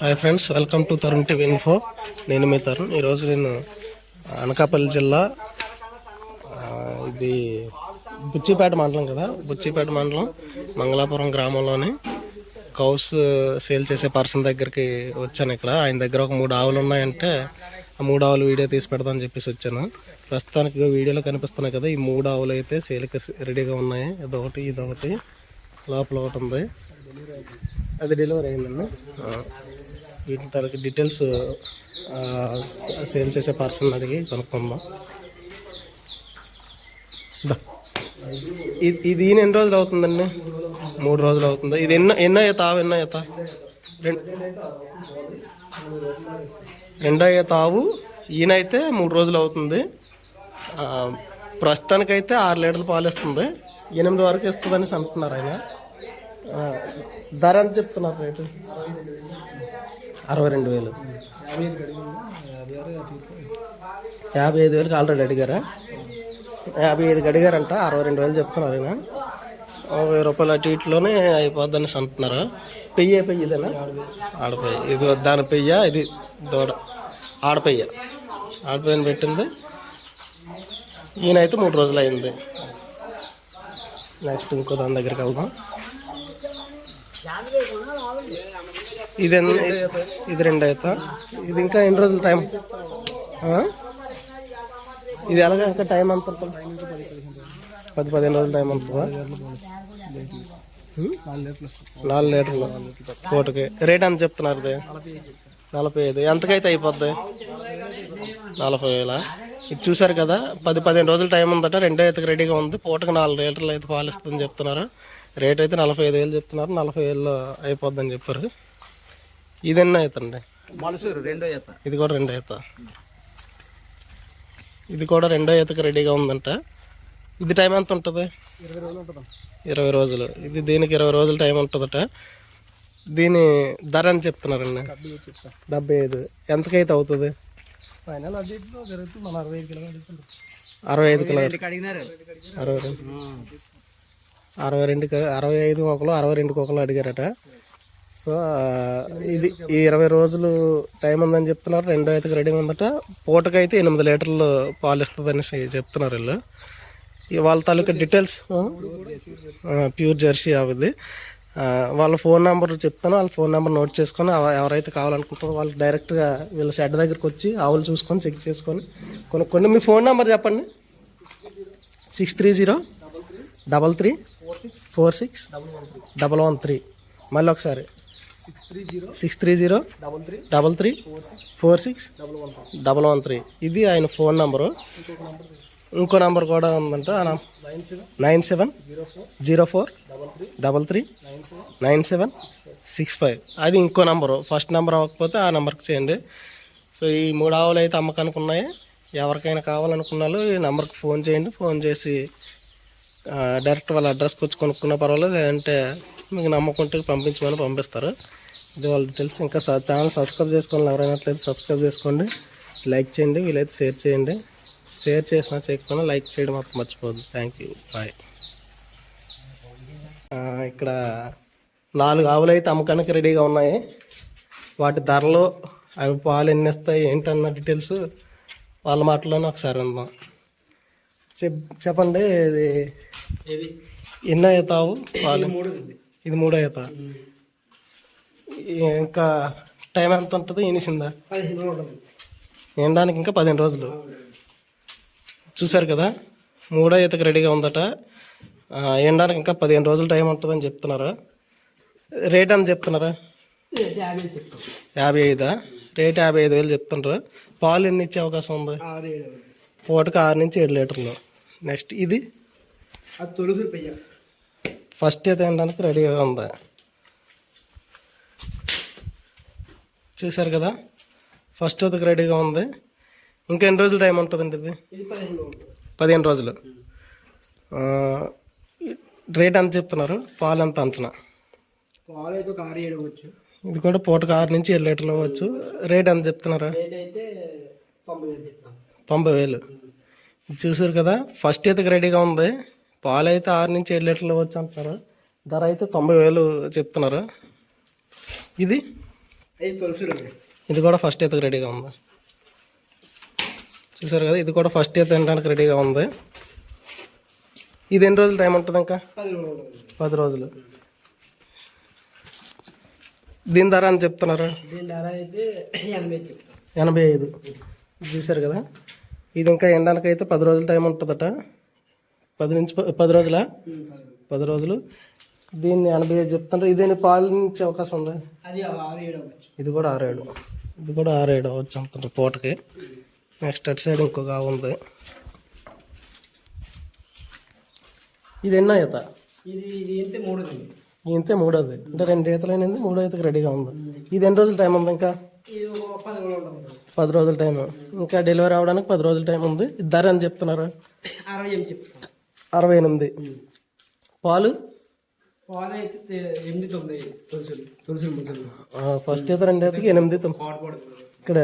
Hi friends welcome to Tarun TV info. నేను మీ తరుణ్. ఈరోజు నేను అనకాపల్లి జిల్లా ఇది బుచ్చిపేట మండలం కదా. బుచ్చిపేట మండలం మంగళాపురం గ్రామంలోని కౌస్ సేల్ చేసే పర్సన్ దగ్గరికి వచ్చాను ఇక్కడ. ఆయన దగ్గర ఒక మూడు ఆవులు ఉన్నాయంటే ఆ మూడు ఆవులు వీడియో తీసి పెడదామని చెప్పేసి వచ్చాను. ప్రస్తుతానికి వీడియోలో కనిపిస్తున్నాయి కదా ఈ మూడు ఆవులు అయితే సేల్కి రెడీగా ఉన్నాయి. ఇదొకటి ఇదొకటి లోపల ఒకటి ఉంది. అది డెలివరీ అయిందండి. వీటి తరగతి డీటెయిల్స్ సేల్ చేసే పర్సన్ అడిగి కనుక్కుందాం. ఇది ఈయన ఎన్ని రోజులు అవుతుందండి? మూడు రోజులు అవుతుంది? ఇది ఎన్నో ఎన్న తావు ఎన్న ఎన్నో ఈత రెం- రెండో ఈయన అయితే మూడు రోజులు అవుతుంది. ప్రస్తుతానికైతే ఆరు లీటర్లు పాలు ఇస్తుంది. ఎనిమిది వరకు ఇస్తుందని అంటున్నారు ఆయన. ధర ఎంత చెప్తున్నారు రేటు? అరవై రెండు వేలు. యాభై ఐదు వేలకు ఆల్రెడీ అడిగారా? యాభై ఐదుకి అడిగారంట అరవై రెండు వేలు చెప్తున్నారు ఆయన వెయ్యి రూపాయలు అటు ఇటులోనే అయిపోద్దని అంటున్నారు. పెయ్యే పెయ్యి ఇదేనా? ఆడపెయ్య ఇది దాని పెయ్య ఇది దూడ. ఆడపెయ్య. ఆడపయ్యని పెట్టింది. ఈయనైతే అయితే మూడు రోజులు అయింది. నెక్స్ట్ ఇంకో దాని దగ్గరికి వెళ్దాం. ఇది ఇది రెండు అవుతా ఇది ఇంకా ఎన్ని రోజులు టైం? ఇది ఎలాగ? ఇంకా టైం ఎంత పది పదిహేను రోజులు టైం అంటుందా నాలుగు లీటర్లు. కోటికి. రేట్ ఎంత చెప్తున్నారు ఇది? నలభై ఐదు. ఎంతకైతే అయిపోద్ది? నలభై వేలా. ఇది చూసారు కదా? పది పదిహేను రోజులు టైం ఉందట. రెండో అయితే రెడీగా ఉంది. పూటకి నాలుగు లీటర్లు అయితే పాలు ఇస్తుందని చెప్తున్నారు. రేట్ అయితే నలభై ఐదు వేలు చెప్తున్నారు. నలభై వేలు అయిపోద్దని చెప్పారు. ఇది ఎన్నో అవుతుంది ఇది కూడా రెండో ఈత. ఇది కూడా రెండో ఈతకి రెడీగా ఉందంట. ఇది టైం ఎంత ఉంటుంది? ఇరవై రోజులు ఉంటుందా ఇరవై రోజులు. ఇది దీనికి ఇరవై రోజులు టైం ఉంటుందట. దీని ధర అని చెప్తున్నారండి? డెబ్బై ఐదు ఎంతకైతే అవుతుంది? అరవై ఐదు కిలో అరవై రెండు అరవై రెండు అరవై ఐదు ఒకలు అరవై రెండు ఒకలు అడిగారట. సో ఇది ఈ ఇరవై రోజులు టైం ఉందని చెప్తున్నారు. రెండో ఐదుకి రెడీ ఉందట. పూటకైతే ఎనిమిది లీటర్లు పాలు ఇస్తుందని చెప్తున్నారు వీళ్ళు. ఈ వాళ్ళ తాలూకా డీటెయిల్స్ ప్యూర్ జెర్సీ అవుద్ది వాళ్ళ ఫోన్ నెంబర్ చెప్తాను. వాళ్ళ ఫోన్ నెంబర్ నోట్ చేసుకొని ఎవరైతే కావాలనుకుంటారో వాళ్ళు డైరెక్ట్గా వీళ్ళ షెడ్ దగ్గరికి వచ్చి ఆవులు చూసుకొని చెక్ చేసుకొని కొనుక్కోండి. మీ ఫోన్ నెంబర్ చెప్పండి. Six three zero double three. Four six double one three. మళ్ళీ ఒకసారి. Six three zero double three four six double one three. ఇది ఆయన ఫోన్ నంబరు. ఇంకో నంబర్ కూడా ఉందంట. Nine seven zero four double three nine seven six five. అది ఇంకో number. First number అవ్వకపోతే ఆ నెంబర్కి చేయండి. సో ఈ మూడు ఆవులు అయితే అమ్మకానికి ఉన్నాయి ఎవరికైనా కావాలనుకున్న వాళ్ళు ఈ నెంబర్కి ఫోన్ చేయండి. ఫోన్ చేసి డైరెక్ట్ వాళ్ళ అడ్రస్కి వచ్చి కొనుక్కున్న పర్వాలేదు లేదంటే మీకు నమ్మకుంటే పంపించమని పంపిస్తారు. ఇది వాళ్ళకి తెలుసు. ఇంకా ఛానల్ సబ్స్క్రైబ్ చేసుకోవాలి ఎవరైనట్లయితే సబ్స్క్రైబ్ చేసుకోండి లైక్ చేయండి వీలైతే షేర్ చేయండి. షేర్ చేసినా చేయకపోయినా లైక్ చేయడం మాత్రం మర్చిపోద్దు థ్యాంక్ యూ. బాయ్. ఇక్కడ నాలుగు ఆవులు అయితే అమ్మకానికి రెడీగా ఉన్నాయి. వాటి ధరలు అవి పాలు ఎన్ని ఇస్తాయి ఏంటన్న డీటెయిల్స్ వాళ్ళ మాటల్లోనే ఒకసారి ఉందాం చెప్పండి ఇది ఎన్నో అవుతావు పాలు. ఇది మూడో అవుతా ఇంకా టైం ఎంత ఉంటుంది ఉంటుంది ఎండడానికి ఇంకా పదిహేను రోజులు. చూశారు కదా? మూడో ఈతకి రెడీగా ఉందట. ఎండడానికి ఇంకా పదిహేను రోజులు టైం ఉంటుందని చెప్తున్నారు? రేట్ అని చెప్తున్నారా? యాభై ఐదా రేట్ యాభై ఐదు వేలు చెప్తుండ్రు. పాలు ఎన్ని ఇచ్చే అవకాశం ఉంది? పూటకి ఆరు నుంచి ఏడు లీటర్లు. నెక్స్ట్ ఇది. అది తొలుగురు పెయ్య. ఫస్ట్ అయితే తినడానికి రెడీగా ఉంది. చూశారు కదా? ఫస్ట్ అదికి రెడీగా ఉంది. ఇంకా ఎన్ని రోజులు టైం ఉంటుందండి ఇది? ఇది పదిహేను రోజులు. రేట్ ఎంత చెప్తున్నారు? పాలు ఎంత అంచనా? పాలు అయితే ఒక ఆరు ఏడు వచ్చు ఇది కూడా పూటకి ఆరు నుంచి ఏడు లీటర్లు అవ్వచ్చు రేట్ ఎంత చెప్తున్నారు? తొంభై వేలు చెప్తాం తొంభై వేలు ఇది చూసారు కదా? ఫస్ట్ ఈతకి రెడీగా ఉంది. పాలు అయితే ఆరు నుంచి ఏడు లీటర్లు ఇవ్వచ్చు అంటున్నారు. ధర అయితే తొంభై వేలు చెప్తున్నారు. ఇది? ఇది కూడా ఫస్ట్ ఈతకు రెడీగా ఉంది. చూసారు కదా? ఇది కూడా ఫస్ట్ ఈత తినడానికి రెడీగా ఉంది. ఇది ఎన్ని రోజులు టైం ఉంటుంది ఇంకా? పది రోజులు. దీని ధర అని చెప్తున్నారు? అయితే ఎనభై ఐదు చూసారు కదా? ఇది ఇంకా ఎండడానికి అయితే పది రోజుల టైం ఉంటుందట. పది నుంచి పది రోజుల? పది రోజులు. దీన్ని ఎనభై ఐదు చెప్తుంటారు ఇదేని పాలు నుంచి అవకాశం ఉంది? ఇది కూడా ఆరేడు ఇది కూడా ఆరేడు అవచ్చు అంటుంటారు పూటకి. నెక్స్ట్ అటు సైడ్ ఇంకొక ఉంది. ఇది ఎన్నో ఈత? ఇది ఇది ఇంతే మూడోది. అంటే రెండు ఈతలైనది మూడో ఈతకి రెడీగా ఉంది. ఇది ఎన్ని రోజుల టైం ఉంది ఇంకా? ఇది పది రోజులు టైం ఇంకా డెలివరీ అవ్వడానికి పది రోజుల టైం ఉంది. ఇది ధర అని చెప్తున్నారు? అరవై ఎనిమిది చెప్తాం అరవై ఎనిమిది. పాలు? అయితే ఫస్ట్ ఈత రెండు ఈతకి ఎనిమిది తొమ్మిది. ఇక్కడ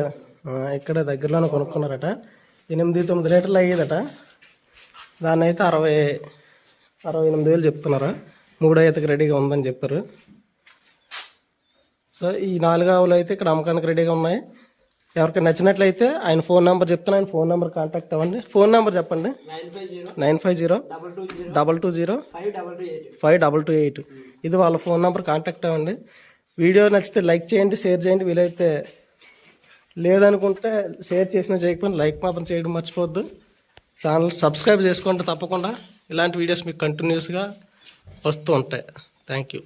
ఇక్కడ దగ్గరలోనే కొనుక్కున్నారట. ఎనిమిది తొమ్మిది లీటర్లు అయ్యేదట. దాన్ని అయితే అరవై అరవై ఎనిమిది వేలు చెప్తున్నారు? మూడో ఈతకి రెడీగా ఉందని చెప్పారు. సో ఈ నాలుగు ఆవులు అయితే ఇక్కడ అమ్మకానికి రెడీగా ఉన్నాయి. ఎవరికి నచ్చినట్లయితే ఆయన ఫోన్ నెంబర్ చెప్తాను ఆయన ఫోన్ నెంబర్ కాంటాక్ట్ అవ్వండి. ఫోన్ నెంబర్ చెప్పండి. Nine five zero double two zero five double two eight ఇది వాళ్ళ ఫోన్ నెంబర్ కాంటాక్ట్ అవ్వండి. వీడియో నచ్చితే లైక్ చేయండి షేర్ చేయండి. వీలైతే లేదనుకుంటే షేర్ చేసినా చేయకపోయినా లైక్ మాత్రం చేయడం మర్చిపోవద్దు. ఛానల్ సబ్స్క్రైబ్ చేసుకోండి తప్పకుండా ఇలాంటి వీడియోస్ మీకు కంటిన్యూస్గా వస్తూ ఉంటాయి. Thank you